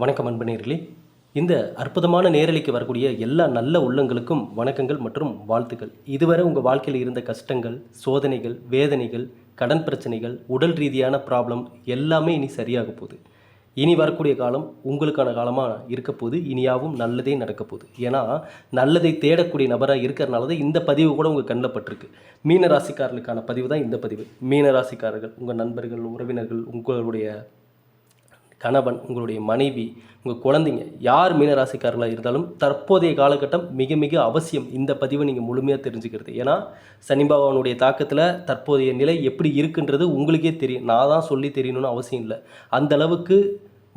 வணக்கம் அன்பனேர்களே இந்த அற்புதமான நேரலைக்கு வரக்கூடிய எல்லா நல்ல உள்ளங்களுக்கும் வணக்கங்கள் மற்றும் வாழ்த்துக்கள். இதுவரை உங்கள் வாழ்க்கையில் இருந்த கஷ்டங்கள் சோதனைகள் வேதனைகள் கடன் பிரச்சனைகள் உடல் ரீதியான ப்ராப்ளம் எல்லாமே இனி சரியாக போகுது. இனி வரக்கூடிய காலம் உங்களுக்கான காலமாக இருக்க போது இனியாவும் நல்லதே நடக்க போகுது. ஏன்னா நல்லதை தேடக்கூடிய நபராக இருக்கிறனால தான் இந்த பதிவு கூட உங்கள் கண்ணில் பட்டிருக்கு. மீனராசிக்காரர்களுக்கான பதிவு தான் இந்த பதிவு. மீன ராசிக்காரர்கள் உங்கள் நண்பர்கள் உறவினர்கள் உங்களுடைய கணவன் உங்களுடைய மனைவி உங்கள் குழந்தைங்க யார் மீனராசிக்காரர்களாக இருந்தாலும் தற்போதைய காலகட்டம் மிக மிக அவசியம். இந்த பதிவை நீங்கள் முழுமையாக தெரிஞ்சுக்கிறது. ஏன்னா சனி பகவானுடைய தாக்கத்தில் தற்போதைய நிலை எப்படி இருக்குன்றது உங்களுக்கே தெரியும். நான் தான் சொல்லி தெரியணும்னு அவசியம் இல்லை. அந்த அளவுக்கு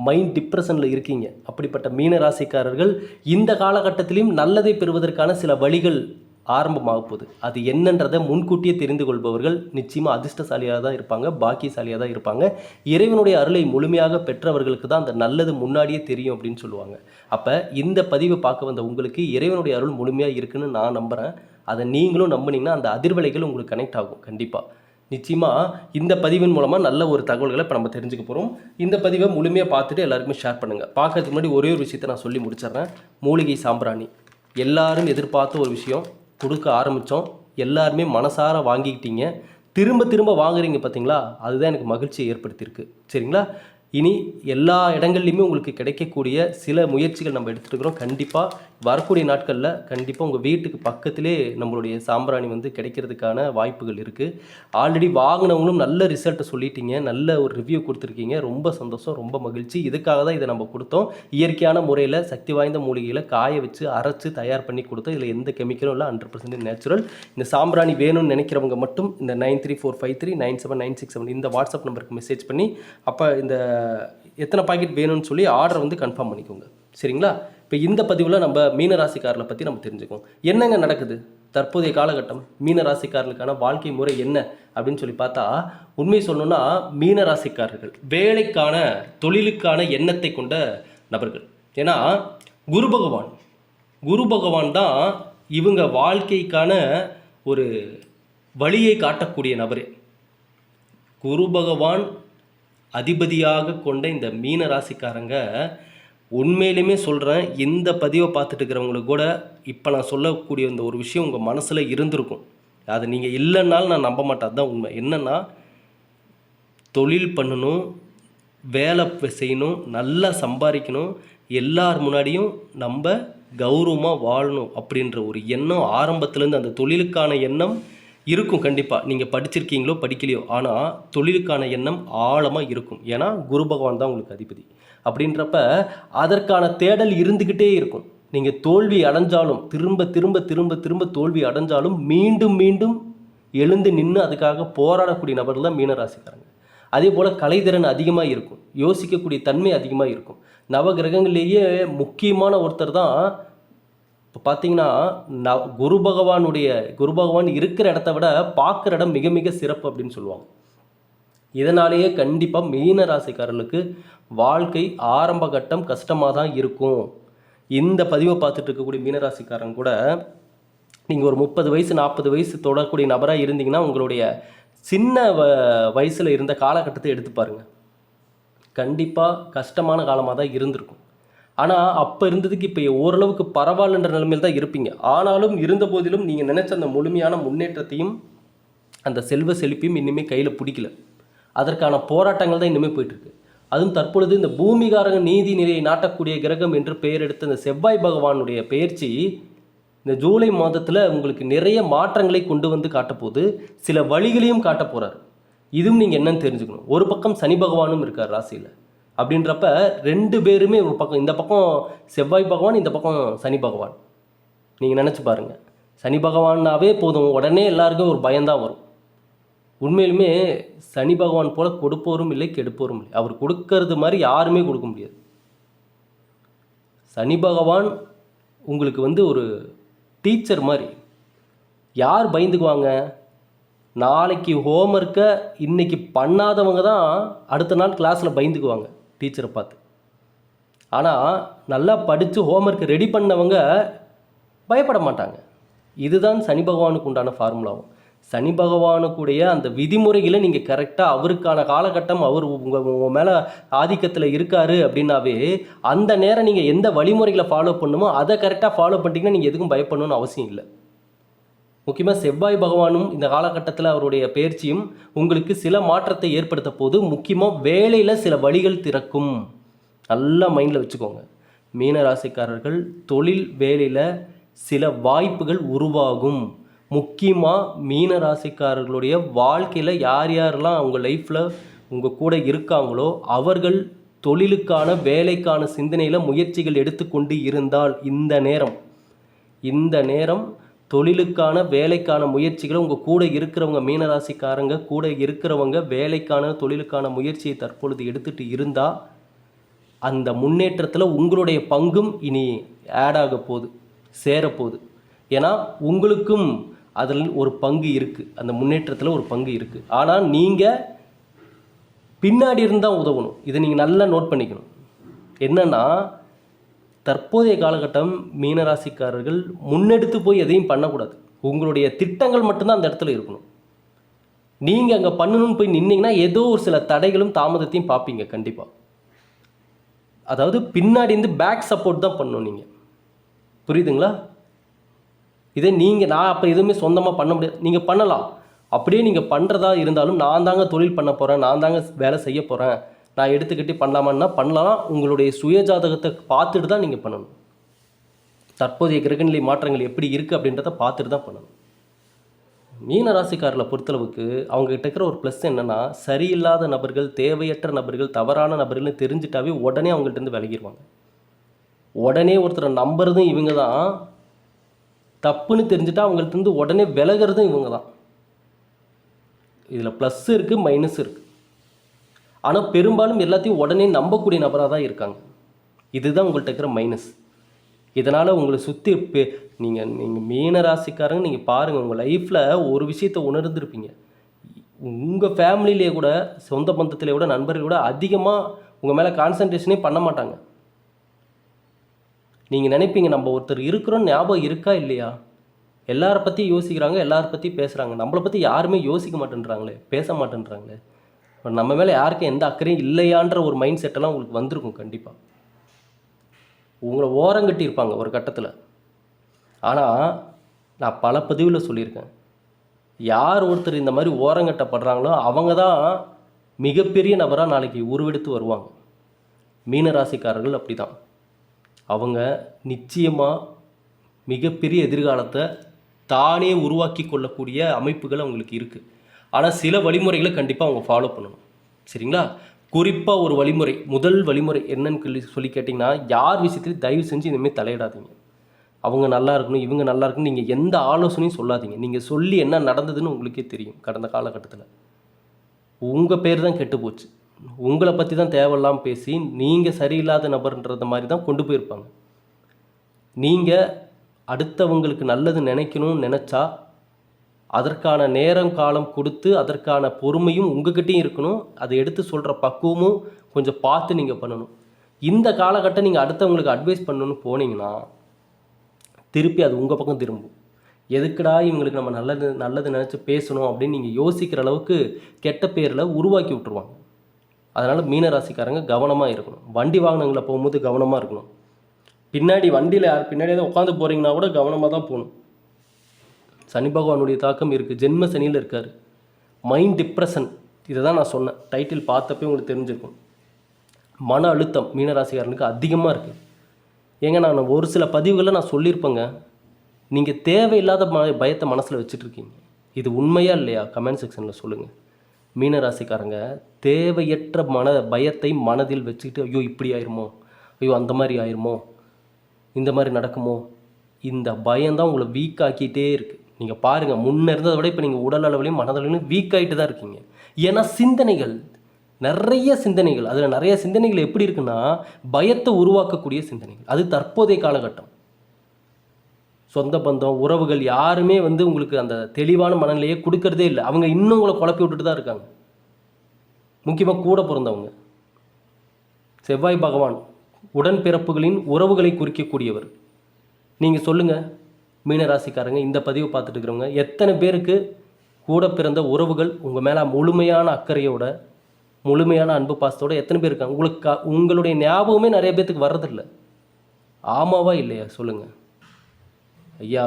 மைண்ட் டிப்ரெஷனில் இருக்கீங்க. அப்படிப்பட்ட மீன ராசிக்காரர்கள் இந்த காலகட்டத்திலையும் நல்லதை பெறுவதற்கான சில வழிகள் ஆரம்பமாக போகுது. அது என்னன்றதை முன்கூட்டியே தெரிந்து கொள்பவர்கள் நிச்சயமாக அதிர்ஷ்டசாலியாக தான் இருப்பாங்க பாக்கியசாலியாக தான் இருப்பாங்க. இறைவனுடைய அருளை முழுமையாக பெற்றவர்களுக்கு தான் அந்த நல்லது முன்னாடியே தெரியும் அப்படின்னு சொல்லுவாங்க. அப்போ இந்த பதிவை பார்க்க வந்த உங்களுக்கு இறைவனுடைய அருள் முழுமையாக இருக்குன்னு நான் நம்புகிறேன் அதை நீங்களும் நம்புனீங்கன்னா அந்த அதிர்வலைகள் உங்களுக்கு கனெக்ட் ஆகும் கண்டிப்பாக நிச்சயமாக இந்த பதிவின் மூலமாக நல்ல ஒரு தகவல்களை இப்போ நம்ம தெரிஞ்சுக்க போகிறோம் இந்த பதிவை முழுமையாக பார்த்துட்டு எல்லாருக்குமே ஷேர் பண்ணுங்கள் பார்க்கறதுக்கு முன்னாடி ஒரே ஒரு விஷயத்தை நான் சொல்லி முடிச்சிடுறேன். மூலிகை சாம்பிராணி. எல்லாரும் எதிர்பார்த்த ஒரு விஷயம் கொடுக்க ஆரம்பித்தோம் எல்லாருமே மனசார வாங்கிக்கிட்டீங்க. திரும்ப திரும்ப வாங்குறீங்க பார்த்தீங்களா அதுதான் எனக்கு மகிழ்ச்சியை ஏற்படுத்தியிருக்கு. சரிங்களா? இனி எல்லா இடங்கள்லையுமே உங்களுக்கு கிடைக்கக்கூடிய சில முயற்சிகள் நம்ம எடுத்துகிட்டு இருக்கிறோம். கண்டிப்பாக வரக்கூடிய நாட்களில் கண்டிப்பாக உங்கள் வீட்டுக்கு பக்கத்திலே நம்மளுடைய சாம்பிராணி வந்து கிடைக்கிறதுக்கான வாய்ப்புகள் இருக்குது ஆல்ரெடி வாங்கினவங்களும் நல்ல ரிசல்ட்டை சொல்லிட்டீங்க. நல்ல ஒரு ரிவ்யூ கொடுத்துருக்கீங்க. ரொம்ப சந்தோஷம் ரொம்ப மகிழ்ச்சி. இதுக்காக தான் இதை நம்ம கொடுத்தோம். இயற்கையான முறையில் சக்தி வாய்ந்த மூலிகைகளை காய வச்சு அரைச்சு தயார் பண்ணி கொடுத்தோம். இதில் எந்த கெமிக்கலும் இல்லை ஹண்ட்ரட் பர்சன்ட் நேச்சுரல் இந்த சாம்பிராணி வேணும்னு நினைக்கிறவங்க மட்டும் இந்த nine three four five three nine seven nine six seven இந்த வாட்ஸ்அப் நம்பருக்கு மெசேஜ் பண்ணி அப்போ இந்த எத்தனை பாக்கெட் வேணும்னு சொல்லி ஆர்டர் வந்து கன்ஃபார்ம் பண்ணிக்கோங்க. சரிங்களா? இப்போ இந்த பதிவில் நம்ம மீனராசிக்காரனை பற்றி நம்ம தெரிஞ்சுக்கோம் என்னங்க நடக்குது? தற்போதைய காலகட்டம் மீனராசிக்காரர்களுக்கான வாழ்க்கை முறை என்ன? அப்படின்னு சொல்லி பார்த்தா உண்மை சொல்லணும்னா மீனராசிக்காரர்கள் வேலைக்கான தொழிலுக்கான எண்ணத்தை கொண்ட நபர்கள். ஏன்னா குரு பகவான் குரு பகவான் தான் இவங்க வாழ்க்கைக்கான ஒரு வழியை காட்டக்கூடிய நபரே. குரு பகவான் அதிபதியாக கொண்ட இந்த மீன ராசிக்காரங்க உண்மையிலுமே சொல்கிறேன் இந்த பதிவை பார்த்துட்டு இருக்கிறவங்களுக்கு கூட இப்போ நான் சொல்லக்கூடிய இந்த ஒரு விஷயம் உங்கள் மனசில் இருந்திருக்கும். அது நீங்கள் இல்லைன்னாலும் நான் நம்ப மாட்டேன். அதுதான் உண்மை. என்னென்னா தொழில் பண்ணணும் வேலை செய்யணும் நல்லா சம்பாதிக்கணும் எல்லார் முன்னாடியும் நம்ம கௌரவமாக வாழணும் அப்படின்ற ஒரு எண்ணம் ஆரம்பத்துலேருந்து அந்த தொழிலுக்கான எண்ணம் இருக்கும் கண்டிப்பாக நீங்கள் படிச்சிருக்கீங்களோ படிக்கலையோ ஆனால் தொழிலுக்கான எண்ணம் ஆழமாக இருக்கும். ஏன்னா குரு பகவான் தான் உங்களுக்கு அதிபதி. அப்படின்றப்ப அதற்கான தேடல் இருந்துக்கிட்டே இருக்கும். நீங்கள் தோல்வி அடைஞ்சாலும் திரும்ப திரும்ப திரும்ப திரும்ப தோல்வி அடைஞ்சாலும் மீண்டும் மீண்டும் எழுந்து நின்று அதுக்காக போராடக்கூடிய நபர்கள் தான் மீனராசிக்காரங்க. அதே போல் கலைத்திறன் அதிகமாக இருக்கும். யோசிக்கக்கூடிய தன்மை அதிகமாக இருக்கும். நவ கிரகங்கள்லேயே முக்கியமான ஒருத்தர் தான் இப்போ பார்த்தீங்கன்னா ந குரு பகவானுடைய குரு பகவான் இருக்கிற இடத்த விட பார்க்குற இடம் மிக மிக சிறப்பு அப்படின்னு சொல்லுவாங்க. இதனாலேயே கண்டிப்பாக மீன ராசிக்காரனுக்கு வாழ்க்கை ஆரம்ப கட்டம் கஷ்டமாக தான் இருக்கும். இந்த பதிவை பார்த்துட்டு இருக்கக்கூடிய மீனராசிக்காரங்க கூட நீங்கள் ஒரு முப்பது வயசு நாற்பது வயசு தொடரக்கூடிய நபராக இருந்தீங்கன்னா உங்களுடைய சின்ன வ வயசில் இருந்த காலகட்டத்தை எடுத்து பாருங்கள் கண்டிப்பாக கஷ்டமான காலமாக தான் இருந்திருக்கும். ஆனால் அப்போ இருந்ததுக்கு இப்போ ஓரளவுக்கு பரவாயில்லன்ற நிலைமையில் தான் இருப்பீங்க. ஆனாலும் இருந்த போதிலும் நீங்கள் நினச்ச அந்த முழுமையான முன்னேற்றத்தையும் அந்த செல்வ செழிப்பையும் இன்னுமே கையில் பிடிக்கல. அதற்கான போராட்டங்கள் தான் இன்னுமே போயிட்டுருக்கு. அதுவும் தற்பொழுது இந்த பூமிகாரங்க நீதி நிலையை நாட்டக்கூடிய கிரகம் என்று பெயர் எடுத்த இந்த செவ்வாய் பகவானுடைய பயிற்சி இந்த ஜூலை மாதத்தில் உங்களுக்கு நிறைய மாற்றங்களை கொண்டு வந்து காட்டப்போகுது. சில வழிகளையும் காட்ட போகிறார் இதுவும் நீங்கள் என்னன்னு தெரிஞ்சுக்கணும். ஒரு பக்கம் சனி பகவானும் இருக்கார் ராசியில். அப்படின்றப்ப ரெண்டு பேருமே ஒரு பக்கம் இந்த பக்கம் செவ்வாய் பகவான் இந்த பக்கம் சனி பகவான். நீங்கள் நினச்சி பாருங்கள் சனி பகவான்னாவே போதும். உடனே எல்லாருக்கும் ஒரு பயம்தான் வரும். உண்மையிலுமே சனி பகவான் போல் கொடுப்போரும் இல்லை கெடுப்போரும் இல்லை. அவர் கொடுக்கறது மாதிரி யாருமே கொடுக்க முடியாது. சனி பகவான் உங்களுக்கு வந்து ஒரு டீச்சர் மாதிரி. யார் பயந்துக்குவாங்க? நாளைக்கு ஹோம்ஒர்க்கை இன்றைக்கி பண்ணாதவங்க தான் அடுத்த நாள் கிளாஸில் பயந்துக்குவாங்க டீச்சரை பார்த்து. ஆனால் நல்லா படித்து ஹோம்ஒர்க் ரெடி பண்ணவங்க பயப்பட மாட்டாங்க. இதுதான் சனி பகவானுக்கு உண்டான ஃபார்முலாவும் சனி பகவானுக்குடைய அந்த விதிமுறைகளை நீங்கள் கரெக்டாக அவருக்கான காலகட்டம் அவர் உங்கள் உங்கள் மேலே ஆதிக்கத்தில் இருக்காரு அப்படின்னாவே அந்த நேரம் நீங்கள் எந்த வழிமுறைகளை ஃபாலோ பண்ணுமோ அதை கரெக்டாக ஃபாலோ பண்ணிட்டீங்கன்னா நீங்கள் எதுக்கும் பயப்படணும்னு அவசியம் இல்லை. முக்கியமாக செவ்வாய் பகவானும் இந்த காலகட்டத்தில் அவருடைய பயிற்சியும் உங்களுக்கு சில மாற்றத்தை ஏற்படுத்த போது முக்கியமாக வேலையில் சில வழிகள் திறக்கும். நல்லா மைண்டில் வச்சுக்கோங்க. மீனராசிக்காரர்கள் தொழில் வேலையில் சில வாய்ப்புகள் உருவாகும். முக்கியமாக மீன ராசிக்காரர்களுடைய வாழ்க்கையில் யார் யாரெல்லாம் அவங்க லைஃப்பில் உங்கள் கூட இருக்காங்களோ அவர்கள் தொழிலுக்கான வேலைக்கான சிந்தனையில் முயற்சிகள் எடுத்துக்கொண்டு இருந்தால் இந்த நேரம் இந்த நேரம் தொழிலுக்கான வேலைக்கான முயற்சிகளை உங்கள் கூட இருக்கிறவங்க மீனராசிக்காரங்க கூட இருக்கிறவங்க வேலைக்கான தொழிலுக்கான முயற்சியை தற்பொழுது எடுத்துகிட்டு இருந்தால் அந்த முன்னேற்றத்தில் உங்களுடைய பங்கும் இனி ஆட் ஆக போகுது சேரப்போகுது ஏன்னா உங்களுக்கும் அதில் ஒரு பங்கு இருக்குது அந்த முன்னேற்றத்தில் ஒரு பங்கு இருக்குது ஆனால் நீங்கள் பின்னாடி இருந்தால் உதவணும். இதை நீங்கள் நல்லா நோட் பண்ணிக்கணும். என்னென்னா தற்போதைய காலகட்டம் மீனராசிக்காரர்கள் முன்னெடுத்து போய் எதையும் பண்ணக்கூடாது. உங்களுடைய திட்டங்கள் மட்டும்தான் அந்த இடத்துல இருக்கணும். நீங்கள் அங்கே பண்ணணும்னு போய் நின்னீங்கன்னா ஏதோ ஒரு சில தடைகளும் தாமதத்தையும் பார்ப்பீங்க கண்டிப்பாக அதாவது பின்னாடி இருந்து பேக் சப்போர்ட் தான் பண்ணணும் நீங்கள் புரியுதுங்களா? இதே நீங்கள் நான் அப்போ எதுவுமே சொந்தமாக பண்ண முடியாது. நீங்கள் பண்ணலாம். அப்படியே நீங்கள் பண்ணுறதா இருந்தாலும் நான் தாங்க தொழில் பண்ண போகிறேன் நான் தாங்க வேலை செய்ய போகிறேன் நான் எடுத்துக்கிட்டு பண்ணலாமான்னா பண்ணலாம். உங்களுடைய சுயஜாதகத்தை பார்த்துட்டு தான் நீங்கள் பண்ணணும். தற்போதைய கிரகநிலை மாற்றங்கள் எப்படி இருக்குது அப்படின்றத பார்த்துட்டு தான் பண்ணணும். மீன ராசிக்காரர்களை பொறுத்தளவுக்கு அவங்க கிட்ட இருக்கிற ஒரு ப்ளஸ் என்னன்னா சரியில்லாத நபர்கள் தேவையற்ற நபர்கள் தவறான நபர்கள்னு தெரிஞ்சிட்டாவே உடனே அவங்கள்ட்ட இருந்து விலகிடுவாங்க உடனே ஒருத்தரை நம்புறதும் இவங்க தான் தப்புன்னு தெரிஞ்சுட்டா அவங்கள்ட்ட இருந்து உடனே விலகிறதும் இவங்க தான் இதில் ப்ளஸ் இருக்குது மைனஸ் இருக்குது ஆனால் பெரும்பாலும் எல்லாத்தையும் உடனே நம்பக்கூடிய நபராக தான் இருக்காங்க. இதுதான் உங்கள்கிட்ட இருக்கிற மைனஸ் இதனால் உங்களை சுற்றி பெ நீங்கள் நீங்கள் மீன ராசிக்காரங்க நீங்கள் பாருங்கள் உங்கள் லைஃப்பில் ஒரு விஷயத்தை உணர்ந்துருப்பீங்க. உங்கள் ஃபேமிலியிலே கூட சொந்த பந்தத்திலே கூட நண்பர்கள் கூட அதிகமாக உங்கள் மேலே கான்சன்ட்ரேஷனே பண்ண மாட்டாங்க. நீங்கள் நினைப்பீங்க நம்ம ஒருத்தர் இருக்கிறோன்னு ஞாபகம் இருக்கா இல்லையா? எல்லாரை பற்றி யோசிக்கிறாங்க எல்லாரை பற்றி பேசுகிறாங்க நம்மளை பற்றி யாருமே யோசிக்க மாட்டேன்றாங்களே பேச மாட்டேன்றாங்களே. இப்போ நம்ம மேலே யாருக்கும் எந்த அக்கறையும் இல்லையான்ற ஒரு மைண்ட் செட்டெல்லாம் உங்களுக்கு வந்திருக்கும் கண்டிப்பாக உங்களை ஓரங்கட்டி இருப்பாங்க ஒரு கட்டத்தில். ஆனால் நான் பல பதிவில் சொல்லியிருக்கேன். யார் ஒருத்தர் இந்த மாதிரி ஓரங்கட்டப்படுறாங்களோ அவங்க தான் மிகப்பெரிய நபராக நாளைக்கு உருவெடுத்து வருவாங்க. மீனராசிக்காரர்கள் அப்படி தான் அவங்க நிச்சயமாக மிகப்பெரிய எதிர்காலத்தை தானே உருவாக்கி கொள்ளக்கூடிய அமைப்புகள் அவங்களுக்கு இருக்குது ஆனால் சில வழிமுறைகளை கண்டிப்பாக அவங்க ஃபாலோ பண்ணணும். சரிங்களா? குறிப்பாக ஒரு வழிமுறை முதல் வழிமுறை என்னன்னு சொல்லி சொல்லி கேட்டிங்கன்னா யார் விஷயத்துலையும் தயவு செஞ்சு இனிமேல் தலையிடாதீங்க. அவங்க நல்லா இருக்கணும் இவங்க நல்லா இருக்கணும் நீங்கள் எந்த ஆலோசனையும் சொல்லாதீங்க. நீங்கள் சொல்லி என்ன நடந்ததுன்னு உங்களுக்கே தெரியும் கடந்த காலகட்டத்தில். உங்கள் பேர் தான் கெட்டு போச்சு. உங்களை பற்றி தான் தேவையில்லாமல் பேசி நீங்கள் சரியில்லாத நபர்ன்றத மாதிரி தான் கொண்டு போயிருப்பாங்க. நீங்கள் அடுத்தவங்களுக்கு நல்லது நினைக்கணும்னு நினச்சா அதற்கான நேரம் காலம் கொடுத்து அதற்கான பொறுமையும் உங்ககிட்டயும் இருக்கணும். அதை எடுத்து சொல்கிற பக்குவமும் கொஞ்சம் பார்த்து நீங்கள் பண்ணணும். இந்த காலகட்டம் நீங்கள் அடுத்தவங்களுக்கு அட்வைஸ் பண்ணணும்னு போனீங்கன்னா திருப்பி அது உங்கள் பக்கம் திரும்பும். எதுக்குடா இவங்களுக்கு நம்ம நல்லது நல்லது நினச்சி பேசணும் அப்படின்னு நீங்கள் யோசிக்கிற அளவுக்கு கெட்ட பேரில் உருவாக்கி விட்ருவாங்க அதனால் மீனராசிக்காரங்க கவனமாக இருக்கணும். வண்டி வாகனங்களை போகும்போது கவனமாக இருக்கணும். பின்னாடி வண்டியில் யார் பின்னாடி ஏதோ உட்காந்து போகிறீங்கன்னா கூட கவனமாக தான் போகணும். சனி பகவானுடைய தாக்கம் இருக்குது ஜென்ம சனியில் இருக்கார். மைண்ட் டிப்ரெஷன் இதை தான் நான் சொன்னேன். டைட்டில் பார்த்தப்பே உங்களுக்கு தெரிஞ்சிருக்கும். மன அழுத்தம் மீனராசிக்காரனுக்கு அதிகமாக இருக்குது ஏங்க நான் ஒரு சில பதிவுகளில் நான் சொல்லியிருப்பேங்க. நீங்கள் தேவையில்லாத ம பயத்தை மனசில் வச்சுட்ருக்கீங்க இது உண்மையா இல்லையா? கமெண்ட் செக்ஷனில் சொல்லுங்கள் மீனராசிக்காரங்க தேவையற்ற மன பயத்தை மனதில் வச்சுக்கிட்டு ஐயோ இப்படி ஆயிருமோ? ஐயோ அந்த மாதிரி ஆயிருமோ? இந்த மாதிரி நடக்குமோ? இந்த பயம்தான் உங்களை வீக் ஆக்கிட்டே இருக்குது நீங்கள் பாருங்கள் முன்ன இருந்ததை விட இப்போ நீங்கள் உடல் அளவுலையும் மனதளவுலையும் வீக் ஆகிட்டு தான் இருக்கீங்க. ஏன்னா சிந்தனைகள் நிறைய சிந்தனைகள் அதில் நிறைய சிந்தனைகள் எப்படி இருக்குன்னா பயத்தை உருவாக்கக்கூடிய சிந்தனைகள். அது தற்போதைய காலகட்டம். சொந்த பந்தம் உறவுகள் யாருமே வந்து உங்களுக்கு அந்த தெளிவான மனநிலையை கொடுக்கறதே இல்லை. அவங்க இன்னும் உங்களை குழப்பி விட்டுட்டு தான் இருக்காங்க. முக்கியமாக கூட பிறந்தவங்க. செவ்வாய் பகவான் உடன்பிறப்புகளின் உறவுகளை குறிக்கக்கூடியவர். நீங்கள் சொல்லுங்கள் மீனராசிக்காரங்க இந்த பதிவு பார்த்துட்டு இருக்கிறவங்க எத்தனை பேருக்கு கூட பிறந்த உறவுகள் உங்கள் மேலே முழுமையான அக்கறையோட முழுமையான அன்பு பாசத்தோட எத்தனை பேர் இருக்காங்க? உங்களுக்கு உங்களுடைய ஞாபகமே நிறைய பேர்த்துக்கு வர்றதில்ல. ஆமாவா இல்லையா? சொல்லுங்கள் ஐயா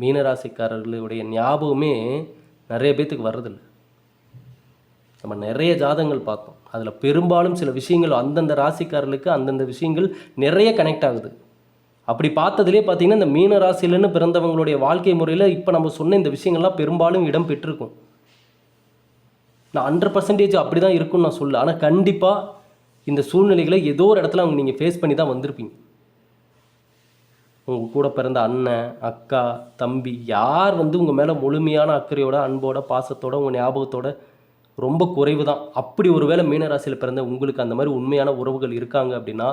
மீனராசிக்காரர்களுடைய ஞாபகமே நிறைய பேர்த்துக்கு வர்றதில்லை. நம்ம நிறைய ஜாதகங்கள் பார்த்தோம். அதில் பெரும்பாலும் சில விஷயங்கள் அந்தந்த ராசிக்காரர்களுக்கு அந்தந்த விஷயங்கள் நிறைய கனெக்ட் ஆகுது. அப்படி பார்த்ததுலேயே பார்த்தீங்கன்னா இந்த மீன ராசியிலன்னு பிறந்தவங்களுடைய வாழ்க்கை முறையில் இப்போ நம்ம சொன்ன இந்த விஷயங்கள்லாம் பெரும்பாலும் இடம் பெற்றிருக்கும். நான் ஹண்ட்ரட் பர்சன்டேஜ் அப்படி தான் இருக்கும்னு நான் சொல்ல ஆனால் கண்டிப்பாக இந்த சூழ்நிலைகளை ஏதோ ஒரு இடத்துல அவங்க நீங்கள் ஃபேஸ் பண்ணி தான் வந்திருப்பீங்க. உங்கள் கூட பிறந்த அண்ணன் அக்கா தம்பி யார் வந்து உங்கள் மேலே முழுமையான அக்கறையோட அன்போட பாசத்தோட உங்கள் ஞாபகத்தோட ரொம்ப குறைவு தான் அப்படி ஒரு வேளை மீனராசியில் பிறந்த உங்களுக்கு அந்த மாதிரி உண்மையான உறவுகள் இருக்காங்க அப்படின்னா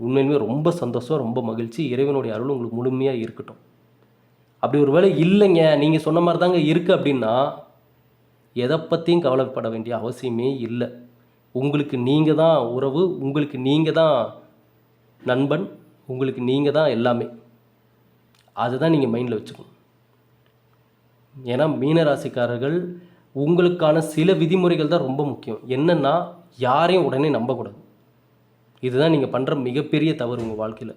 உண்மையிலுமே ரொம்ப சந்தோஷம் ரொம்ப மகிழ்ச்சி. இறைவனுடைய அருள் உங்களுக்கு முழுமையாக இருக்கட்டும். அப்படி ஒரு வேளை இல்லைங்க. நீங்கள் சொன்ன மாதிரி தாங்க இருக்குது அப்படின்னா எதை பற்றியும் கவலைப்பட வேண்டிய அவசியமே இல்லை. உங்களுக்கு நீங்கள் தான் உறவு உங்களுக்கு நீங்கள் தான் நண்பன் உங்களுக்கு நீங்கள் தான் எல்லாமே. அதுதான் நீங்கள் மைண்டில் வச்சுக்கணும். ஏன்னா மீனராசிக்காரர்கள் உங்களுக்கான சில விதிமுறைகள் தான் ரொம்ப முக்கியம். என்னென்னா யாரையும் உடனே நம்பக்கூடாது. இதுதான் நீங்கள் பண்ணுற மிகப்பெரிய தவறு உங்கள் வாழ்க்கையில்.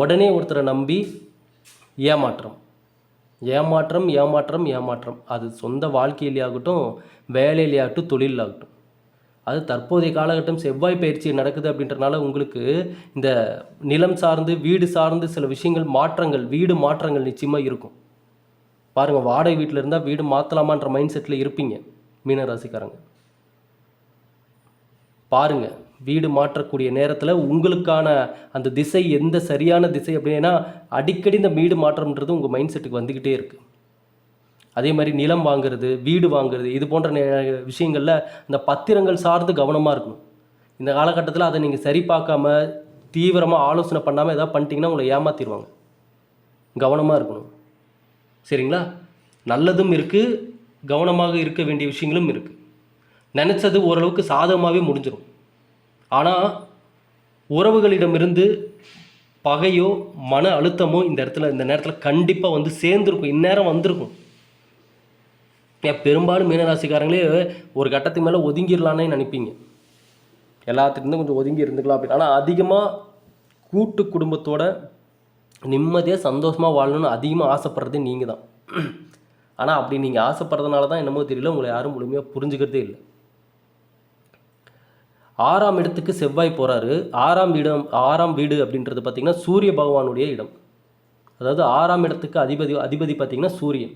உடனே ஒருத்தரை நம்பி ஏமாற்றம். ஏமாற்றம் ஏமாற்றம் ஏமாற்றம். அது சொந்த வாழ்க்கையிலேயாகட்டும் வேலையிலேயாகட்டும் தொழிலாகட்டும் அது தற்போதைய காலகட்டம் செவ்வாய் பயிற்சி நடக்குது அப்படின்றனால உங்களுக்கு இந்த நிலம் சார்ந்து வீடு சார்ந்து சில விஷயங்கள் மாற்றங்கள் வீடு மாற்றங்கள் நிச்சயமாக இருக்கும். பாருங்கள் வாடகை வீட்டில் இருந்தால் வீடு மாற்றலாமான்ற மைண்ட் செட்டில் இருப்பீங்க மீன ராசிக்காரங்க பாருங்கள் வீடு மாற்றக்கூடிய நேரத்தில் உங்களுக்கான அந்த திசை எந்த சரியான திசை அப்படின்னா அடிக்கடி இந்த வீடு மாற்றம்ன்றது உங்கள் மைண்ட் செட்டுக்கு வந்துக்கிட்டே இருக்குது அதே மாதிரி நிலம் வாங்குறது வீடு வாங்குறது இது போன்ற நே- விஷயங்களில் இந்த பத்திரங்கள் சார்ந்து கவனமாக இருக்கணும். இந்த காலகட்டத்தில் அதை நீங்கள் சரி பார்க்காம தீவிரமாக ஆலோசனை பண்ணாமல் ஏதாவது பண்ணிட்டீங்கன்னா உங்களை ஏமாற்றிடுவாங்க கவனமாக இருக்கணும். சரிங்களா? நல்லதும் இருக்குது கவனமாக இருக்க வேண்டிய விஷயங்களும் இருக்குது நினச்சது ஓரளவுக்கு சாதகமாகவே முடிஞ்சிடும் ஆனால் உறவுகளிடமிருந்து பகையோ மன அழுத்தமோ இந்த இடத்துல இந்த நேரத்தில் கண்டிப்பாக வந்து சேர்ந்துருக்கும். இந்நேரம் வந்திருக்கும். பெரும்பாலும் மீனராசிக்காரங்களே ஒரு கட்டத்துக்கு மேலே ஒதுங்கிடலான்னே நினைப்பீங்க. எல்லாத்துலேருந்து கொஞ்சம் ஒதுங்கி இருந்துக்கலாம் அப்படின்னு. ஆனால் அதிகமாக கூட்டு குடும்பத்தோட நிம்மதியாக சந்தோஷமாக வாழணும்னு அதிகமாக ஆசைப்படுறது நீங்கள் தான் ஆனால் அப்படி நீங்கள் ஆசைப்படுறதுனால தான் என்னமோ தெரியல உங்களை யாரும் முழுமையாக புரிஞ்சுக்கிறதே இல்லை. ஆறாம் இடத்துக்கு செவ்வாய் போகிறாரு ஆறாம் இடம் ஆறாம் வீடு அப்படின்றது பார்த்திங்கன்னா சூரிய பகவானுடைய இடம். அதாவது ஆறாம் இடத்துக்கு அதிபதி அதிபதி பார்த்திங்கன்னா சூரியன்.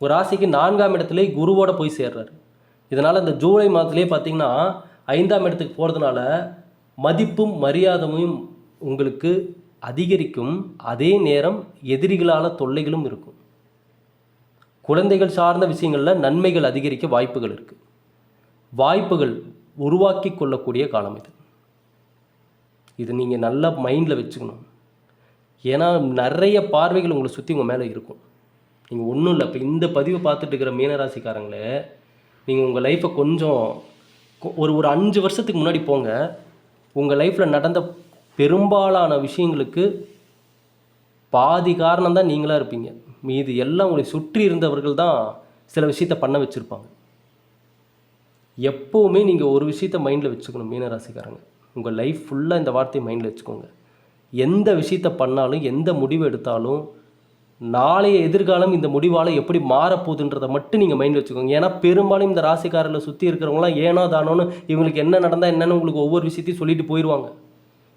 ஒரு ராசிக்கு நான்காம் இடத்துலேயே குருவோட போய் சேர்றாரு. இதனால் இந்த ஜூலை மாதத்துலேயே பார்த்தீங்கன்னா ஐந்தாம் இடத்துக்கு போகிறதுனால மதிப்பும் மரியாதையும் உங்களுக்கு அதிகரிக்கும். அதே நேரம் எதிரிகளால் தொல்லைகளும் இருக்கும். குழந்தைகள் சார்ந்த விஷயங்களில் நன்மைகள் அதிகரிக்க வாய்ப்புகள் இருக்குது வாய்ப்புகள் உருவாக்கி கொள்ளக்கூடிய காலம் இது. இது நீங்கள் நல்லா மைண்டில் வச்சுக்கணும். ஏன்னா நிறைய பார்வைகள் உங்களை சுற்றி உங்கள் மேலே இருக்கும். நீங்கள் ஒன்றும் இல்லை. இப்போ இந்த பதிவை பார்த்துட்டு இருக்கிற மீனராசிக்காரங்களே நீங்கள் உங்கள் லைஃப்பை கொஞ்சம் ஒரு ஒரு அஞ்சு வருஷத்துக்கு முன்னாடி போங்க. உங்கள் லைஃப்பில் நடந்த பெரும்பாலான விஷயங்களுக்கு பாதி காரணம் தான் நீங்களாக இருப்பீங்க. மீதி எல்லாம் உங்களை சுற்றி இருந்தவர்கள் தான் சில விஷயத்த பண்ண வச்சுருப்பாங்க. எப்போவுமே நீங்கள் ஒரு விஷயத்த மைண்டில் வச்சுக்கணும் மீனராசிக்காரங்க. உங்கள் லைஃப் ஃபுல்லாக இந்த வார்த்தையை மைண்டில் வச்சுக்கோங்க. எந்த விஷயத்த பண்ணாலும் எந்த முடிவு எடுத்தாலும் நாளைய எதிர்காலம் இந்த முடிவால் எப்படி மாறப்போகுதுன்றதை மட்டும் நீங்கள் மைண்டில் வச்சுக்கோங்க. ஏன்னா பெரும்பாலும் இந்த ராசிக்காரில் சுற்றி இருக்கிறவங்களாம் ஏனோ தானோன்னு இவங்களுக்கு என்ன நடந்தால் என்னென்னு உங்களுக்கு ஒவ்வொரு விஷயத்தையும் சொல்லிட்டு போயிடுவாங்க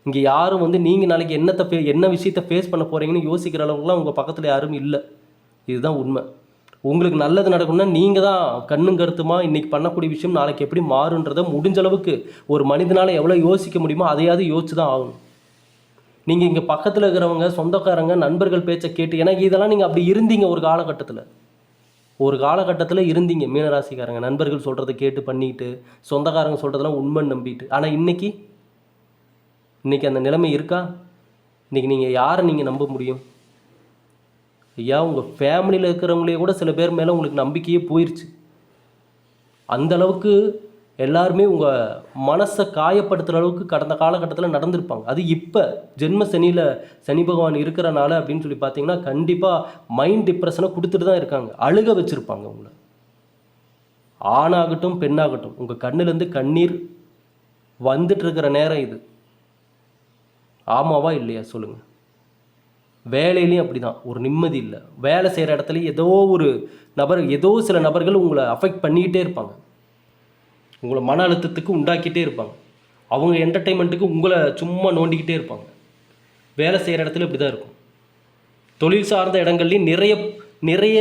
இங்கே யாரும் வந்து நீங்கள் நாளைக்கு என்னத்தை ஃபே என்ன விஷயத்தை ஃபேஸ் பண்ண போகிறீங்கன்னு யோசிக்கிற அளவுக்குலாம் உங்கள் பக்கத்தில் யாரும் இல்லை. இதுதான் உண்மை. உங்களுக்கு நல்லது நடக்கணும்னா நீங்கள் தான் கண்ணும் கருத்துமா இன்றைக்கி பண்ணக்கூடிய விஷயம் நாளைக்கு எப்படி மாறுன்றதை முடிஞ்ச அளவுக்கு ஒரு மனிதனால் எவ்வளோ யோசிக்க முடியுமோ அதையாவது யோசிச்சு தான் ஆகணும். நீங்கள் இங்கே பக்கத்தில் இருக்கிறவங்க சொந்தக்காரங்க நண்பர்கள் பேச்சை கேட்டு எனக்கு இதெல்லாம் நீங்கள் அப்படி இருந்தீங்க ஒரு காலகட்டத்தில். ஒரு காலகட்டத்தில் இருந்தீங்க மீனராசிக்காரங்க. நண்பர்கள் சொல்கிறத கேட்டு பண்ணிக்கிட்டு சொந்தக்காரங்க சொல்கிறதெல்லாம் உண்மைன்னு நம்பிட்டு. ஆனால் இன்னைக்கு இன்றைக்கி அந்த நிலைமை இருக்கா? இன்றைக்கி நீங்கள் யாரை நீங்கள் நம்ப முடியும்? ஐயா உங்கள் ஃபேமிலியில் இருக்கிறவங்களே கூட சில பேர் மேலே உங்களுக்கு நம்பிக்கையே போயிடுச்சு அந்தளவுக்கு எல்லாருமே உங்கள் மனசை காயப்படுத்துகிற அளவுக்கு கடந்த காலகட்டத்தில் நடந்திருப்பாங்க. அது இப்போ ஜென்ம சனியில் சனி பகவான் இருக்கிறனால அப்படின்னு சொல்லி பார்த்தீங்கன்னா கண்டிப்பாக மைண்ட் டிப்ரெஷனை கொடுத்துட்டு தான் இருக்காங்க. அழுக வச்சுருப்பாங்க உங்களை. ஆணாகட்டும் பெண்ணாகட்டும் உங்கள் கண்ணுலேருந்து கண்ணீர் வந்துட்டுருக்கிற நேரம் இது. ஆமாவா இல்லையா? சொல்லுங்கள் வேலையிலையும் அப்படி தான் ஒரு நிம்மதி இல்லை. வேலை செய்கிற இடத்துலையும் ஏதோ ஒரு நபர் ஏதோ சில நபர்கள் உங்களை அஃபெக்ட் பண்ணிக்கிட்டே இருப்பாங்க. உங்களை மன அழுத்தத்துக்கு உண்டாக்கிட்டே இருப்பாங்க. அவங்க என்டர்டெயின்மெண்ட்டுக்கு உங்களை சும்மா நோண்டிக்கிட்டே இருப்பாங்க. வேலை செய்கிற இடத்துல இப்படி தான் இருக்கும். தொழில் சார்ந்த இடங்கள்லையும் நிறைய நிறைய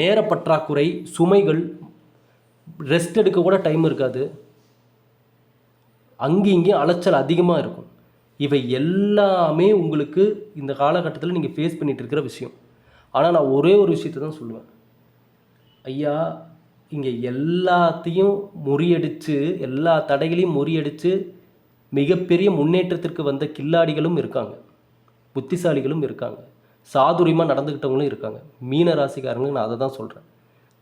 நேர பற்றாக்குறை சுமைகள் ரெஸ்ட் எடுக்க கூட டைம் இருக்காது. அங்கேயும் இங்கேயும் அலைச்சல் அதிகமாக இருக்கும். இவை எல்லாமே உங்களுக்கு இந்த காலகட்டத்தில் நீங்கள் ஃபேஸ் பண்ணிகிட்டு இருக்கிற விஷயம். ஆனால் நான் ஒரே ஒரு விஷயத்தை தான் சொல்லுவேன். ஐயா இங்கே எல்லாத்தையும் முறியடித்து எல்லா தடைகளையும் முறியடித்து மிகப்பெரிய முன்னேற்றத்திற்கு வந்த கில்லாடிகளும் இருக்காங்க. புத்திசாலிகளும் இருக்காங்க. சாதுரியமாக நடந்துக்கிட்டவங்களும் இருக்காங்க. மீன ராசிக்காரங்க நான் அதை தான் சொல்கிறேன்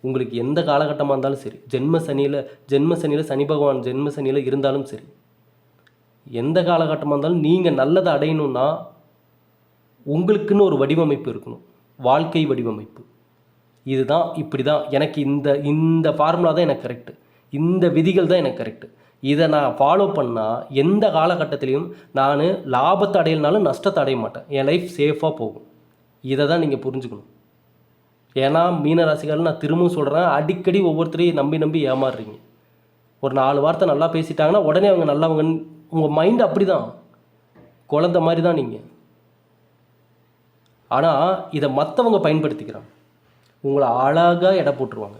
உங்களுக்கு எந்த காலகட்டமாக இருந்தாலும் சரி ஜென்ம சனியில் ஜென்ம சனியில் சனி பகவான் ஜென்ம சனியில் இருந்தாலும் சரி எந்த காலகட்டமாக இருந்தாலும் நீங்கள் நல்லதை அடையணும்னா உங்களுக்குன்னு ஒரு வடிவமைப்பு இருக்கணும். வாழ்க்கை வடிவமைப்பு. இதுதான் இப்படி தான் எனக்கு இந்த இந்த ஃபார்முலா தான் எனக்கு கரெக்டு இந்த விதிகள் தான் எனக்கு கரெக்டு இதை நான் ஃபாலோ பண்ணால் எந்த காலகட்டத்திலையும் நான் லாபத்தை அடையலனாலும் நஷ்டத்தை அடைய மாட்டேன். என் லைஃப் சேஃபாக போகும். இதை தான் நீங்கள் புரிஞ்சுக்கணும். ஏன்னா மீனராசிகள் நான் திரும்பவும் சொல்கிறேன் அடிக்கடி ஒவ்வொருத்தரையும் நம்பி நம்பி ஏமாறுறீங்க. ஒரு நாலு வார்த்தை நல்லா பேசிட்டாங்கன்னா உடனே அவங்க நல்லவங்கன்னு உங்கள் மைண்ட் அப்படி தான் குழந்த மாதிரி தான் நீங்கள் ஆனால் இதை மற்றவங்க பயன்படுத்திக்கிறாங்க. உங்களை அழகாக எடை போட்டுருவாங்க.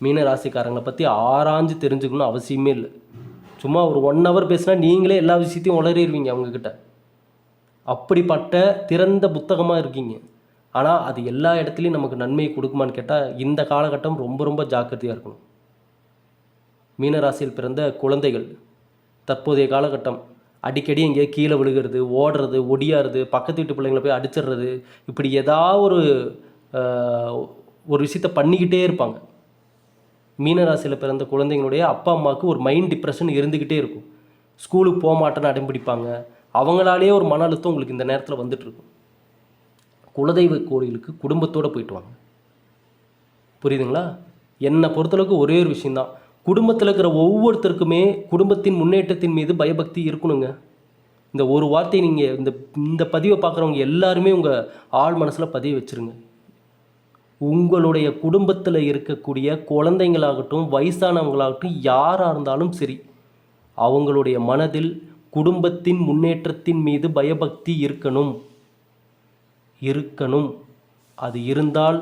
மீன ராசிக்காரங்களை பற்றி ஆராய்ஞ்சு தெரிஞ்சுக்கணும் அவசியமே இல்லை. சும்மா ஒரு ஒன் ஹவர் பேசினா நீங்களே எல்லா விஷயத்தையும் உளறிடுவீங்க அவங்கக்கிட்ட அப்படிப்பட்ட திறந்த புத்தகமாக இருக்கீங்க. ஆனால் அது எல்லா இடத்துலையும் நமக்கு நன்மையை கொடுக்குமான்னு கேட்டால் இந்த காலகட்டம் ரொம்ப ரொம்ப ஜாக்கிரதையாக இருக்கணும். மீனராசியில் பிறந்த குழந்தைகள் தற்போதைய காலகட்டம். அடிக்கடி எங்கேயோ கீழே விழுகிறது ஓடுறது ஒடியாறது பக்கத்து வீட்டு பிள்ளைங்களை போய் அடிச்சிடுறது. இப்படி ஏதாவது ஒரு ஒரு விஷயத்த பண்ணிக்கிட்டே இருப்பாங்க. மீனராசியில் பிறந்த குழந்தைங்களுடைய அப்பா அம்மாவுக்கு ஒரு மைண்ட் டிப்ரெஷன் இருந்துக்கிட்டே இருக்கும். ஸ்கூலுக்கு போக மாட்டேன்னு அடம்பிடிப்பாங்க அவங்களாலேயே ஒரு மன அழுத்தம் உங்களுக்கு இந்த நேரத்தில் வந்துட்டுருக்கும் குலதெய்வ கோயிலுக்கு குடும்பத்தோடு போயிட்டு வாங்க. புரியுதுங்களா? என்னை பொறுத்தளவுக்கு ஒரே ஒரு விஷயந்தான் குடும்பத்தில் இருக்கிற ஒவ்வொருத்தருக்குமே குடும்பத்தின் முன்னேற்றத்தின் மீது பயபக்தி இருக்கணுங்க. இந்த ஒரு வார்த்தையை நீங்கள் இந்த இந்த பதிவை பார்க்குறவங்க எல்லாருமே உங்கள் ஆழ் மனசில் பதிய வச்சுருங்க. உங்களுடைய குடும்பத்தில் இருக்கக்கூடிய குழந்தைங்களாகட்டும் வயசானவங்களாகட்டும் யாராக இருந்தாலும் சரி அவங்களுடைய மனதில் குடும்பத்தின் முன்னேற்றத்தின் மீது பயபக்தி இருக்கணும். இருக்கணும். அது இருந்தால்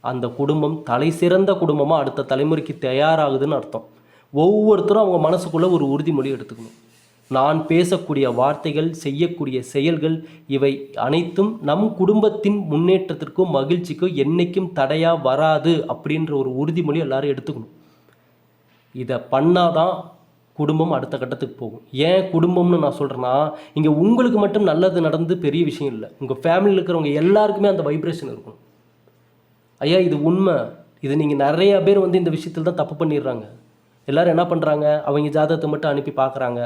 அந்த குடும்பம் தலை சிறந்த குடும்பமாக அடுத்த தலைமுறைக்கு தயாராகுதுன்னு அர்த்தம். ஒவ்வொருத்தரும் அவங்க மனசுக்குள்ளே ஒரு உறுதிமொழி எடுத்துக்கணும். நான் பேசக்கூடிய வார்த்தைகள் செய்யக்கூடிய செயல்கள் இவை அனைத்தும் நம் குடும்பத்தின் முன்னேற்றத்திற்கும் மகிழ்ச்சிக்கும் என்றைக்கும் தடையாக வராது அப்படின்ற ஒரு உறுதிமொழி எல்லாரும் எடுத்துக்கணும். இதை பண்ணாதான் குடும்பம் அடுத்த கட்டத்துக்கு போகும். ஏன் குடும்பம்னு நான் சொல்கிறேன்னா இங்கே உங்களுக்கு மட்டும் நல்லது நடந்து பெரிய விஷயம் இல்லை. உங்கள் ஃபேமிலியில் இருக்கிறவங்க எல்லாருக்குமே அந்த வைப்ரேஷன் இருக்கும். ஐயா இது உண்மை. இது நீங்கள் நிறையா பேர் வந்து இந்த விஷயத்தில் தான் தப்பு பண்ணிடுறாங்க. எல்லோரும் என்ன பண்ணுறாங்க அவங்க ஜாதகத்தை மட்டும் அனுப்பி பார்க்குறாங்க.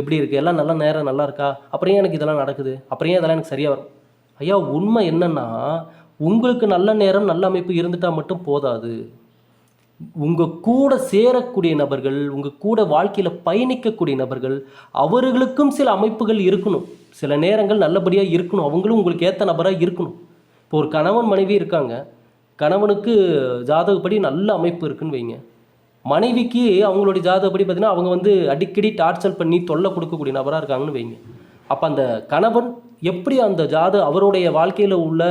எப்படி இருக்குது எல்லாம் நல்லா நேரம் நல்லா இருக்கா? அப்புறம் ஏன் எனக்கு இதெல்லாம் நடக்குது? அப்புறம் ஏன் இதெல்லாம் எனக்கு சரியாக வரும்? ஐயா உண்மை என்னென்னா உங்களுக்கு நல்ல நேரம் நல்ல அமைப்பு இருந்துட்டால் மட்டும் போதாது. உங்கள் கூட சேரக்கூடிய நபர்கள் உங்கள் கூட வாழ்க்கையில் பயணிக்கக்கூடிய நபர்கள் அவர்களுக்கும் சில அமைப்புகள் இருக்கணும். சில நேரங்கள் நல்லபடியாக இருக்கணும். அவங்களும் உங்களுக்கு ஏற்ற நபராக இருக்கணும். இப்போ ஒரு கணவன் மனைவி இருக்காங்க. கணவனுக்கு ஜாதகப்படி நல்ல அமைப்பு இருக்குன்னு வைங்க. மனைவிக்கு அவங்களுடைய ஜாதகப்படி பார்த்தீங்கன்னா அவங்க வந்து அடிக்கடி டார்ச்சர் பண்ணி தொல்லை கொடுக்கக்கூடிய நபராக இருக்காங்கன்னு வைங்க. அப்போ அந்த கணவன் எப்படி அந்த ஜாத அவருடைய வாழ்க்கையில் உள்ள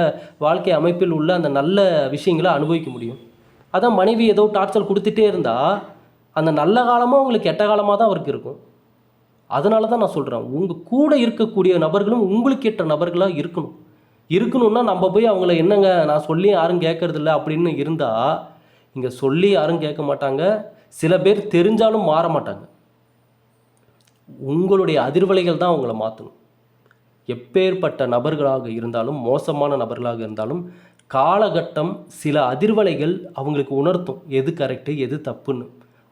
வாழ்க்கை அமைப்பில் உள்ள அந்த நல்ல விஷயங்களை அனுபவிக்க முடியும்? அதான் மனைவி ஏதோ டார்ச்சல் கொடுத்துட்டே இருந்தால் அந்த நல்ல காலமும் உங்களுக்கு கெட்ட காலமாக தான் அவருக்கு இருக்கும். அதனால தான் நான் சொல்கிறேன் உங்கள் கூட இருக்கக்கூடிய நபர்களும் உங்களுக்கு ஏற்ற நபர்களாக இருக்கணும். இருக்கணும்னா நம்ம போய் அவங்கள என்னங்க நான் சொல்லி யாரும் கேட்கறதில்ல அப்படின்னு இருந்தால் இங்கே சொல்லி யாரும் கேட்க மாட்டாங்க. சில பேர் தெரிஞ்சாலும் மாற மாட்டாங்க. உங்களுடைய அதிர்வலைகள் தான் அவங்கள மாற்றணும் எப்பேற்பட்ட நபர்களாக இருந்தாலும் மோசமான நபர்களாக இருந்தாலும் காலகட்டம் சில அதிர்வலைகள் அவங்களுக்கு உணர்த்தும். எது கரெக்டு எது தப்புன்னு.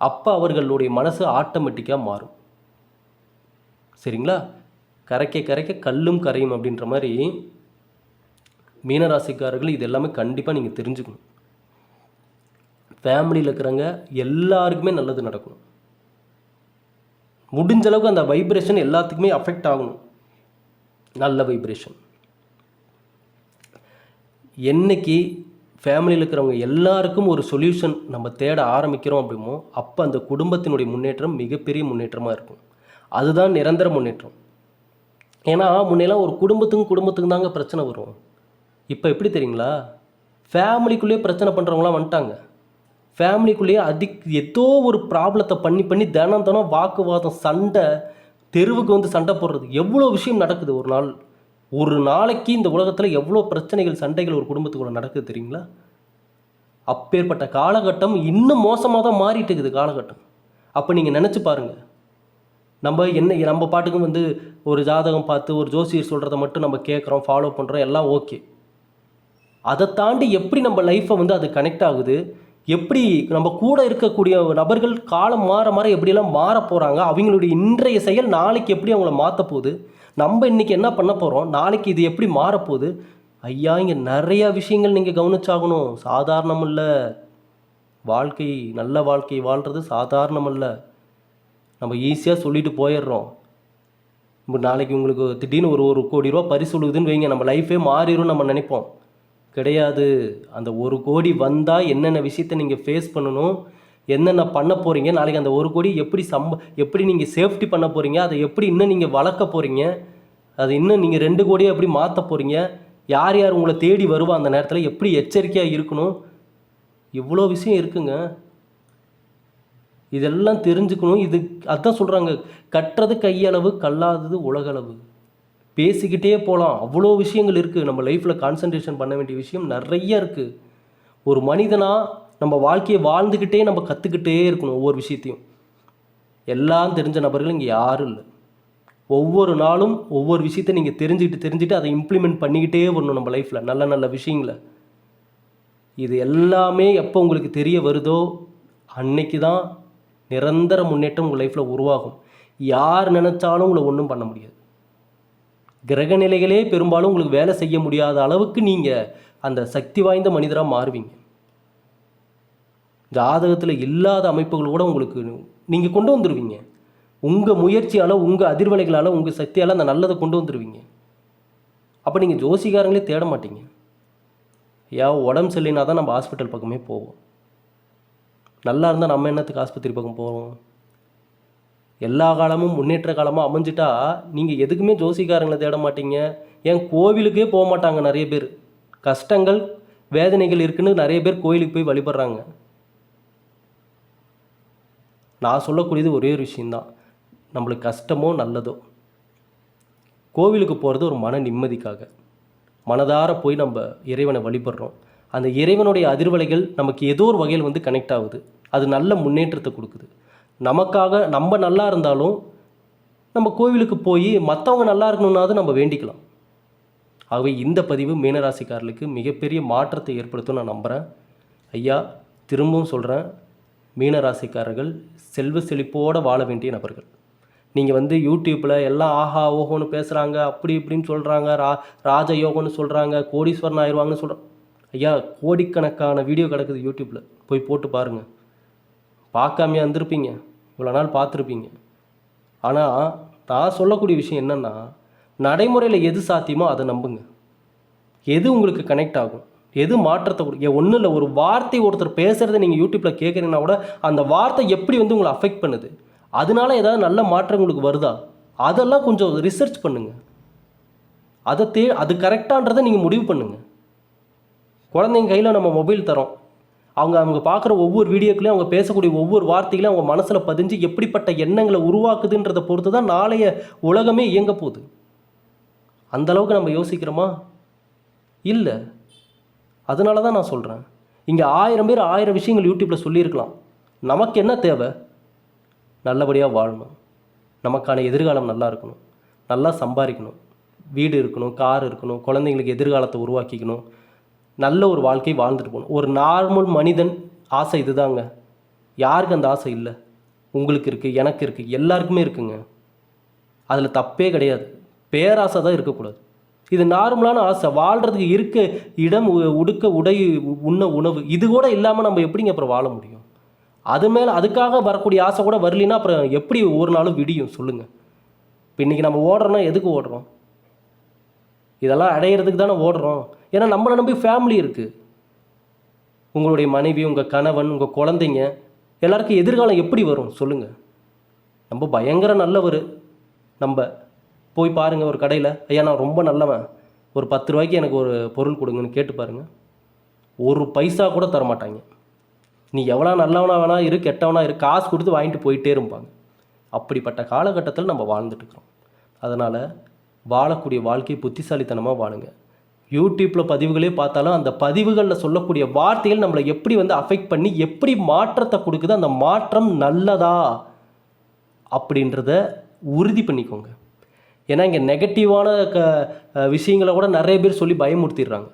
அப்போ அவர்களுடைய மனசு ஆட்டோமேட்டிக்காக மாறும். சரிங்களா? கரைக்க கரைக்க கல்லும் கரையும் அப்படின்ற மாதிரி மீனராசிக்காரர்கள் இது எல்லாமே கண்டிப்பாக நீங்கள் தெரிஞ்சுக்கணும். ஃபேமிலியில் இருக்கிறவங்க எல்லாருக்குமே நல்லது நடக்கணும். முடிஞ்ச அளவுக்கு அந்த வைப்ரேஷன் எல்லாத்துக்குமே அஃபெக்ட் ஆகணும். நல்ல வைப்ரேஷன் என்னைக்கு ஃபேமிலியில் இருக்கிறவங்க எல்லாருக்கும் ஒரு சொல்யூஷன் நம்ம தேட ஆரம்பிக்கிறோம் அப்படிமோ அப்போ அந்த குடும்பத்தினுடைய முன்னேற்றம் மிகப்பெரிய முன்னேற்றமாக இருக்கும். அதுதான் நிரந்தர முன்னேற்றம். ஏன்னா முன்னெல்லாம் ஒரு குடும்பத்துக்கும் குடும்பத்துக்கும் தாங்க பிரச்சனை வரும். இப்போ எப்படி தெரியுங்களா? ஃபேமிலிக்குள்ளேயே பிரச்சனை பண்ணுறவங்களாம் வந்துட்டாங்க. ஃபேமிலிக்குள்ளேயே அதிக் ஏதோ ஒரு ப்ராப்ளத்தை பண்ணி பண்ணி தினம் தினம் வாக்குவாதம் சண்டை தெருவுக்கு வந்து சண்டை போடுறது. எவ்வளோ விஷயம் நடக்குது ஒரு நாள்? ஒரு நாளைக்கு இந்த உலகத்தில் எவ்வளோ பிரச்சனைகள் சண்டைகள் ஒரு குடும்பத்துக்குள்ள நடக்குது தெரியுங்களா? அப்பேற்பட்ட காலகட்டம் இன்னும் மோசமாக தான் மாறிட்டு இருக்குது காலகட்டம். அப்போ நீங்கள் நினச்சி பாருங்கள் நம்ம என்ன நம்ம பாட்டுக்கும் வந்து ஒரு ஜாதகம் பார்த்து ஒரு ஜோசியர் சொல்கிறத மட்டும் நம்ம கேட்குறோம் ஃபாலோ பண்ணுறோம் எல்லாம் ஓகே அதை தாண்டி எப்படி நம்ம லைஃப்பை வந்து அது கனெக்ட் ஆகுது? எப்படி நம்ம கூட இருக்கக்கூடிய நபர்கள் காலம் மாற மாற எப்படியெல்லாம் மாற போகிறாங்க அவங்களுடைய இன்றைய செயல் நாளைக்கு எப்படி அவங்கள மாற்ற போகுது நம்ம இன்றைக்கி என்ன பண்ண போகிறோம் நாளைக்கு இது எப்படி மாறப்போகுது ஐயா இங்கே நிறையா விஷயங்கள் நீங்கள் கவனிச்சாகணும். சாதாரணம் இல்லை வாழ்க்கை நல்ல வாழ்க்கை வாழ்கிறது சாதாரணம் இல்லை நம்ம ஈஸியாக சொல்லிட்டு போயிடுறோம். இப்போ நாளைக்கு உங்களுக்கு திடீர்னு ஒரு ஒரு கோடி ரூபா பரிசு வைங்க. நம்ம லைஃபே மாறிடும் நம்ம நினைப்போம். கிடையாது. அந்த ஒரு கோடி வந்தால் என்னென்ன விஷயத்தை நீங்கள் ஃபேஸ் பண்ணணும் என்னென்ன பண்ண போகிறீங்க நாளைக்கு அந்த ஒரு கோடி எப்படி சம்ப எப்படி நீங்கள் சேஃப்டி பண்ண போகிறீங்க அதை எப்படி இன்னும் நீங்கள் வளர்க்க போகிறீங்க அது இன்னும் நீங்கள் ரெண்டு கோடியை எப்படி மாற்ற போகிறீங்க யார் யார் உங்களை தேடி வருவா அந்த நேரத்தில் எப்படி எச்சரிக்கையாக இருக்கணும் இவ்வளோ விஷயம் இருக்குங்க. இதெல்லாம் தெரிஞ்சுக்கணும். இது அதான் சொல்கிறாங்க கட்டுறது கையளவு கல்லாதது உலகளவு. பேசிக்கிட்டே போகலாம் அவ்வளோ விஷயங்கள் இருக்குது நம்ம லைஃப்பில் கான்சன்ட்ரேஷன் பண்ண வேண்டிய விஷயம் நிறைய இருக்குது ஒரு மனிதனாக நம்ம வாழ்க்கையை வாழ்ந்துக்கிட்டே நம்ம கற்றுக்கிட்டே இருக்கணும் ஒவ்வொரு விஷயத்தையும். எல்லாம் தெரிஞ்ச நபர்கள் இங்கே யாரும் இல்லை. ஒவ்வொரு நாளும் ஒவ்வொரு விஷயத்தை நீங்கள் தெரிஞ்சுக்கிட்டு தெரிஞ்சுட்டு அதை இம்ப்ளிமெண்ட் பண்ணிக்கிட்டே வரணும் நம்ம லைஃப்பில் நல்ல நல்ல விஷயங்களை. இது எல்லாமே எப்போ உங்களுக்கு தெரிய வருதோ அன்னைக்கு தான் நிரந்தர முன்னேற்றம் உங்கள் லைஃப்பில் உருவாகும். யார் நினச்சாலும் உங்களை ஒன்றும் பண்ண முடியாது. கிரக நிலைகளே பெரும்பாலும் உங்களுக்கு வேலை செய்ய முடியாத அளவுக்கு நீங்கள் அந்த சக்தி வாய்ந்த மனிதராக மாறுவீங்க. ஜாதகத்தில் இல்லாத அமைப்புகள் கூட உங்களுக்கு நீங்கள் கொண்டு வந்துடுவீங்க உங்கள் முயற்சியால் உங்கள் அதிர்வலைகளால் உங்கள் சக்தியால் அந்த நல்லதை கொண்டு வந்துடுவீங்க அப்போ நீங்கள் ஜோசிகாரங்களே தேட மாட்டீங்க. ஐயா உடம்பு சரியில்லைனா தான் நம்ம ஹாஸ்பிட்டல் பக்கமே போவோம். நல்லா இருந்தால் நம்ம என்னத்துக்கு ஆஸ்பத்திரி பக்கம் போவோம்? எல்லா காலமும் முன்னேற்ற காலமாக அமைஞ்சிட்டா நீங்கள் எதுக்குமே ஜோசிக்காரங்களை தேட மாட்டீங்க. ஏன் கோவிலுக்கே போக மாட்டாங்க நிறைய பேர். கஷ்டங்கள் வேதனைகள் இருக்குன்னு நிறைய பேர் கோயிலுக்கு போய் வழிபடுறாங்க. நான் சொல்லக்கூடியது ஒரே ஒரு விஷயந்தான் நம்மளுக்கு கஷ்டமோ நல்லதோ. கோவிலுக்கு போகிறது ஒரு மன நிம்மதிக்காக. மனதார போய் நம்ம இறைவனை வழிபடுறோம். அந்த இறைவனுடைய அதிர்வலைகள் நமக்கு ஏதோ ஒரு வகையில் வந்து கனெக்ட் ஆகுது. அது நல்ல முன்னேற்றத்தை கொடுக்குது. நமக்காக நம்ம நல்லா இருந்தாலும் நம்ம கோவிலுக்கு போய் மற்றவங்க நல்லா இருக்கணும்னாவது நம்ம வேண்டிக்கலாம். ஆகவே இந்த பதிவு மீனராசிக்காரர்களுக்கு மிகப்பெரிய மாற்றத்தை ஏற்படுத்தும் நான் நம்புகிறேன் ஐயா திரும்பவும் சொல்கிறேன் மீனராசிக்காரர்கள் செல்வ செழிப்போடு வாழ வேண்டிய நபர்கள். நீங்கள் வந்து யூடியூப்பில் எல்லாம் ஆஹா ஓஹோன்னு பேசுகிறாங்க அப்படி இப்படின்னு சொல்கிறாங்க ரா ராஜ யோகம்னு சொல்கிறாங்க கோடீஸ்வரன் ஆயிடுவாங்கன்னு சொல்கிறாங்க ஐயா கோடிக்கணக்கான வீடியோ கிடக்குது யூடியூப்பில் போய் போட்டு பாருங்கள் பார்க்காமையாக இருந்திருப்பீங்க. இவ்வளோ நாள் பார்த்துருப்பீங்க. ஆனால் நான் சொல்லக்கூடிய விஷயம் என்னென்னா நடைமுறையில் எது சாத்தியமோ அதை நம்புங்க. எது உங்களுக்கு கனெக்ட் ஆகும்? எது மாற்றத்தை கொடுக்க ஒன்றும் இல்லை. ஒரு வார்த்தை ஒருத்தர் பேசுகிறத நீங்கள் யூடியூப்பில் கேட்குறீங்கன்னா கூட அந்த வார்த்தை எப்படி வந்து உங்களை அஃபெக்ட் பண்ணுது? அதனால ஏதாவது நல்ல மாற்றம் உங்களுக்கு வருதா? அதெல்லாம் கொஞ்சம் ரிசர்ச் பண்ணுங்கள் அதை தே அது கரெக்டான்றதை நீங்கள் முடிவு பண்ணுங்கள் குழந்தைங்க கையில் நம்ம மொபைல் தரோம் அவங்க அவங்க பார்க்குற ஒவ்வொரு வீடியோக்களையும் அவங்க பேசக்கூடிய ஒவ்வொரு வார்த்தைகளையும் அவங்க மனசில் பதிஞ்சு எப்படிப்பட்ட எண்ணங்களை உருவாக்குதுன்றதை பொறுத்து தான் நாளைய உலகமே இயங்க போகுது. அந்தளவுக்கு நம்ம யோசிக்கிறோமா? இல்லை. அதனால தான் நான் சொல்கிறேன் இங்கே ஆயிரம் பேர் ஆயிரம் விஷயங்கள் யூடியூப்பில் சொல்லியிருக்கலாம். நமக்கு என்ன தேவை? நல்லபடியாக வாழணும். நமக்கான எதிர்காலம் நல்லா இருக்கணும். நல்லா சம்பாதிக்கணும். வீடு இருக்கணும் கார் இருக்கணும் குழந்தைங்களுக்கு எதிர்காலத்தை உருவாக்கிக்கணும். நல்ல ஒரு வாழ்க்கை வாழ்ந்துட்டு போகணும். ஒரு நார்மல் மனிதன் ஆசை இதுதாங்க. யாருக்கு அந்த ஆசை இல்லை? உங்களுக்கு இருக்குது எனக்கு இருக்குது எல்லாருக்குமே இருக்குங்க. அதில் தப்பே கிடையாது. பேராசை தான் இருக்கக்கூடாது. இது நார்மலான ஆசை. வாழ்கிறதுக்கு இருக்க இடம் உடுக்க உடை உண்ண உணவு இது கூட இல்லாமல் நம்ம எப்படிங்க அப்புறம் வாழ முடியும்? அது மேலே அதுக்காக வரக்கூடிய ஆசை கூட வரலின்னா அப்புறம் எப்படி ஒரு நாளும் விடியும்? சொல்லுங்கள் இப்போ இன்றைக்கி நம்ம ஓடுறோன்னா எதுக்கு ஓடுறோம்? இதெல்லாம் அடையிறதுக்கு தானே ஓடுறோம். ஏன்னா நம்மளை நம்பி ஃபேமிலி இருக்குது உங்களுடைய மனைவி உங்கள் கணவன் உங்கள் குழந்தைங்க எல்லாருக்கும் எதிர்காலம் எப்படி வரும்? சொல்லுங்கள் நம்ம பயங்கர நல்லவர். நம்ம போய் பாருங்கள் ஒரு கடையில் ஐயா நான் ரொம்ப நல்லவன். ஒரு பத்து ரூபாய்க்கு எனக்கு ஒரு பொருள் கொடுங்கன்னு கேட்டு பாருங்கள் ஒரு பைசா கூட தர மாட்டாங்க நீ எவ்வளோ நல்லவனா வேணா இரு கெட்டவனா இரு காசு கொடுத்து வாங்கிட்டு போயிட்டே இருப்பாங்க. அப்படிப்பட்ட காலகட்டத்தில் நம்ம வாழ்ந்துட்டு இருக்கிறோம். அதனால் வாழக்கூடிய வாழ்க்கையை புத்திசாலித்தனமாக வாழுங்க. யூடியூப்பில் பதிவுகளே பார்த்தாலும் அந்த பதிவுகளில் சொல்லக்கூடிய வார்த்தைகள் நம்மளை எப்படி வந்து அஃபெக்ட் பண்ணி எப்படி மாற்றத்தை கொடுக்குது அந்த மாற்றம் நல்லதா அப்படின்றத உறுதி பண்ணிக்கோங்க. ஏன்னா இங்கே நெகட்டிவான க விஷயங்களை கூட நிறைய பேர் சொல்லி பயமுறுத்திடுறாங்க.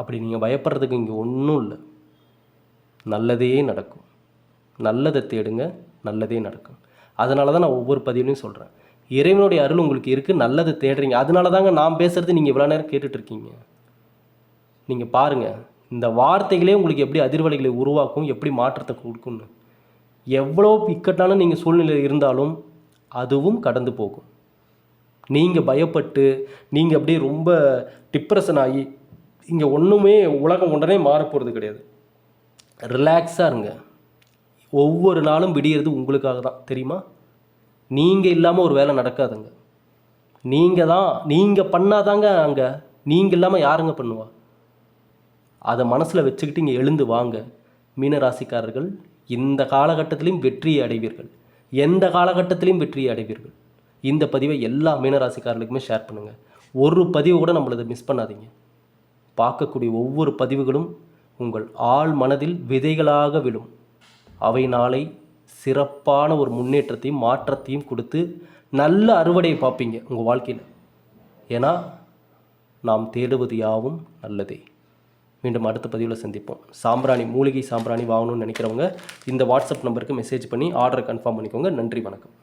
அப்படி நீங்கள் பயப்படுறதுக்கு இங்கே ஒன்றும் இல்லை. நல்லதே நடக்கும். நல்லதை தேடுங்க நல்லதே நடக்கும். அதனால தான் நான் ஒவ்வொரு பதிவுலையும் சொல்கிறேன் இறைவனுடைய அருள் உங்களுக்கு இருக்குது நல்லதை தேடுறீங்க. அதனால தாங்க நான் பேசுகிறது நீங்கள் இவ்வளோ நேரம் கேட்டுட்ருக்கீங்க நீங்கள் பாருங்கள் இந்த வார்த்தைகளே உங்களுக்கு எப்படி அதிர்வலைகளை உருவாக்கும் எப்படி மாற்றத்தை கொடுக்கும்னு. எவ்வளோ இக்கட்டான நீங்கள் சூழ்நிலை இருந்தாலும் அதுவும் கடந்து போகும். நீங்கள் பயப்பட்டு நீங்கள் அப்படியே ரொம்ப டிப்ரெஷன் ஆகி இங்கே ஒன்றுமே உலகம் உடனே மாறப் போகிறது கிடையாது ரிலாக்ஸாக இருங்க. ஒவ்வொரு நாளும் விடியறது உங்களுக்காக தான் தெரியுமா? நீங்கள் இல்லாமல் ஒரு வேலை நடக்காதுங்க. நீங்கள் தான் நீங்கள் பண்ணாதாங்க அங்கே நீங்கள் இல்லாமல் யாருங்க பண்ணுவா? அதை மனசில் வச்சுக்கிட்டு இங்கே எழுந்து வாங்க. மீனராசிக்காரர்கள் இந்த காலகட்டத்திலையும் வெற்றியை அடைவீர்கள். எந்த காலகட்டத்திலையும் வெற்றியை அடைவீர்கள். இந்த பதிவை எல்லா மீனராசிக்காரர்களுக்குமே ஷேர் பண்ணுங்கள் ஒரு பதிவு கூட நம்மளதை மிஸ் பண்ணாதீங்க. பார்க்கக்கூடிய ஒவ்வொரு பதிவுகளும் உங்கள் ஆழ் மனதில் விதைகளாக விழும். அவை நாளை சிறப்பான ஒரு முன்னேற்றத்தையும் மாற்றத்தையும் கொடுத்து நல்ல அறுவடையை பார்ப்பீங்க உங்கள் வாழ்க்கையில். ஏன்னா நாம் தேடுவது யாவும் நல்லதே. மீண்டும் அடுத்த பதிவில் சந்திப்போம். சாம்பிராணி மூலிகை சாம்பிராணி வாங்கணும்னு நினைக்கிறவங்க இந்த வாட்ஸ்அப் நம்பருக்கு மெசேஜ் பண்ணி ஆர்டரை கன்ஃபார்ம் பண்ணிக்கோங்க. நன்றி வணக்கம்.